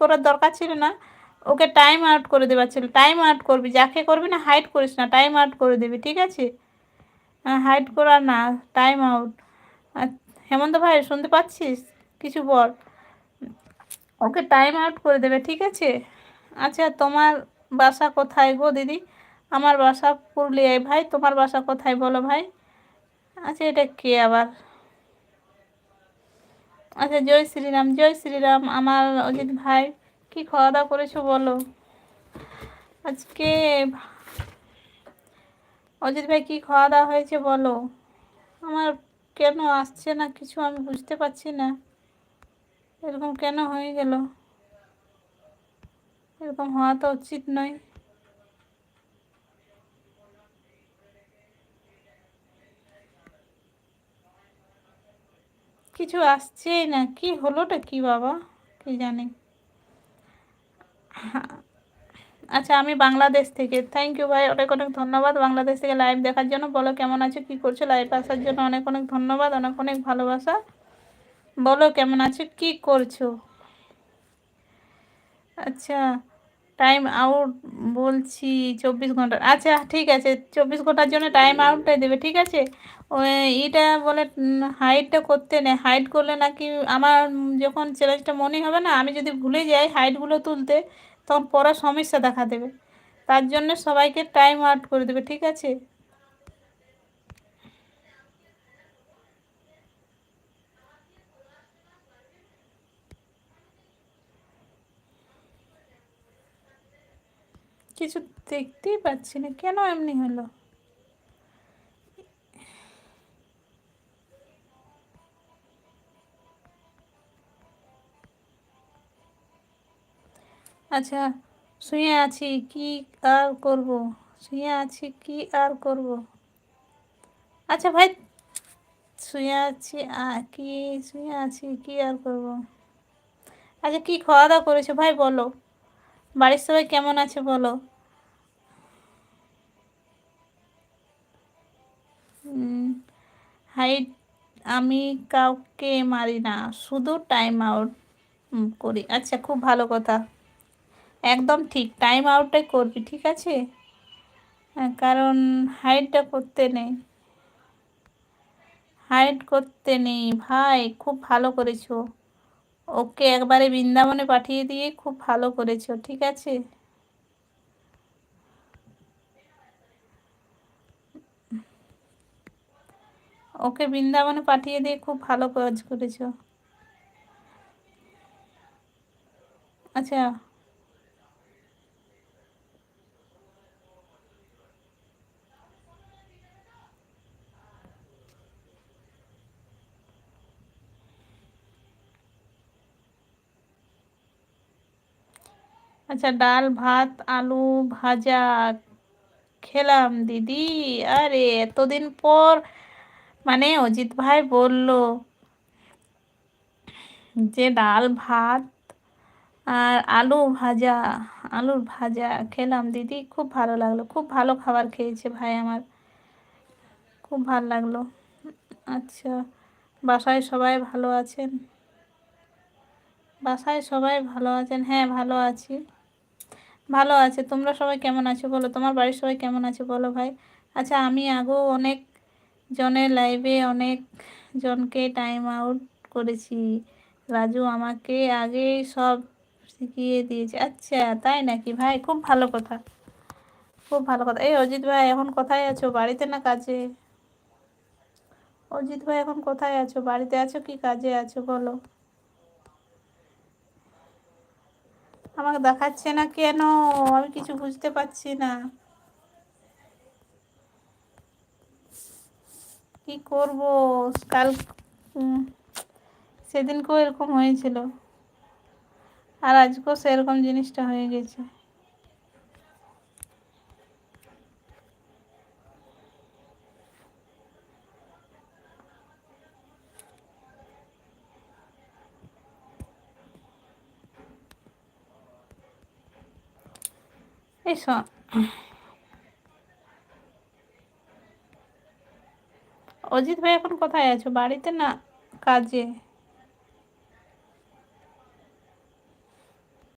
করার দরকার ছিল না। ওকে টাইম আউট করে দেওয়ার ছিল টাইম আউট করবি, যাকে করবি না হাইড করিস না টাইম আউট করে দিবি, ঠিক আছে? হাইড করা না টাইম আউট হেমন্ত ভাই, শুনতে পাচ্ছিস? কিছু বল। ওকে টাইম আউট করে দেবে, ঠিক আছে? আচ্ছা তোমার বাসা কোথায় গো দিদি? আমার বাসা পুরুলিয়ায়। ভাই, তোমার বাসা কোথায় বলো ভাই? আচ্ছা এটা কে আবার? আচ্ছা জয় শ্রীরাম জয় শ্রীরাম, আমার অজিত ভাই, কি খাওয়া দাওয়া করেছ বলো? আজকে অজিত ভাই কি খাওয়া দাওয়া হয়েছে বলো? আমার কেন আসছে না কিছু আমি বুঝতে পারছি না। এরকম কেন হয়ে গেল? এরকম হওয়া তো উচিত নয়। কিছু আসছেই না? কি হলোটা কি বাবা? কি জানি। আচ্ছা আমি বাংলাদেশ থেকে। থ্যাংক ইউ ভাই, অনেক অনেক ধন্যবাদ বাংলাদেশ থেকে লাইভ দেখার জন্য। বলো কেমন আছো, কি করছ? লাইভ আসার জন্য অনেক অনেক ধন্যবাদ, অনেক অনেক ভালোবাসা। বলো কেমন আছো, কি করছ? আচ্ছা টাইম আউট বলছি চব্বিশ ঘণ্টা আচ্ছা ঠিক আছে, চব্বিশ ঘণ্টার জন্য টাইম আউটটাই দেবে, ঠিক আছে? এটা বলে হাইটটা করতে নেই হাইট করলে নাকি আমার যখন চ্যালেঞ্জটা মনে হবে না, আমি যদি ভুলে যাই হাইটগুলো তুলতে, তখন পরে সমস্যা দেখা দেবে। তার জন্য সবাইকে টাইম আউট করে দেবে, ঠিক আছে? কিছু দেখতেই পাচ্ছি না। কেন এমনি হলো? আচ্ছা শুয়ে আছি, কি আর করব? শুয়ে আছি, কি আর করব? আচ্ছা ভাই, শুয়ে আছি কি, শুয়ে আছি, কি আর করব? আচ্ছা কি খাওয়া দাওয়া করেছ? ভাই বলো। বাড়ির সবাই কেমন আছে বলো? হাইট আমি কাউকে মারি না শুধু টাইম আউট করি। আচ্ছা খুব ভালো কথা। একদম ঠিক টাইম আউটটাই করবি ঠিক আছে? হ্যাঁ, কারণ হাইটটা করতে নেই। হাইট করতে নেই। ভাই খুব ভালো করেছ। ওকে একবারে বৃন্দাবনে পাঠিয়ে দিয়ে খুব ভালো করেছ, ঠিক আছে? ওকে বৃন্দাবনে পাঠিয়ে দিয়ে খুব ভালো কাজ করেছ। আচ্ছা। আচ্ছা ডাল, ভাত, আলু ভাজা খেলাম, দিদি। আরে, এতদিন পর মানে অজিত ভাই বলল যে ডাল, ভাত আর আলু ভাজা, আলুর ভাজা খেলাম, দিদি। খুব ভালো লাগল, খুব ভালো খাবার খেয়েছে ভাই আমার। খুব ভালো লাগল। আচ্ছা বাসায় সবাই ভালো আছেন? বাসায় সবাই ভালো আছেন? হ্যাঁ ভালো আছি। ভালো আছে। তোমরা সবাই কেমন আছো বলো? তোমার বাড়ির সবাই কেমন আছে বলো ভাই? আচ্ছা আমি আগেও অনেক জনের লাইভে অনেক জনকে টাইম আউট করেছি। রাজু আমাকে আগে সব শিখিয়ে দিয়েছে। আচ্ছা তাই নাকি ভাই? খুব ভালো কথা। খুব ভালো কথা। এই অজিত ভাই, এখন কোথায় আছো? বাড়িতে না কাজে? অজিত ভাই, এখন কোথায় আছো? বাড়িতে আছো কি কাজে আছো বলো? আমাকে দেখাচ্ছে না কেন? আমি কিছু বুঝতে পারছি না। কি করব? কাল সেদিনকেও এরকম হয়েছিল। আর আজকেও সেরকম জিনিসটা হয়ে গেছে। এসো। অজিত ভাই এখন কোথায় আছো? বাড়িতে না কাজে?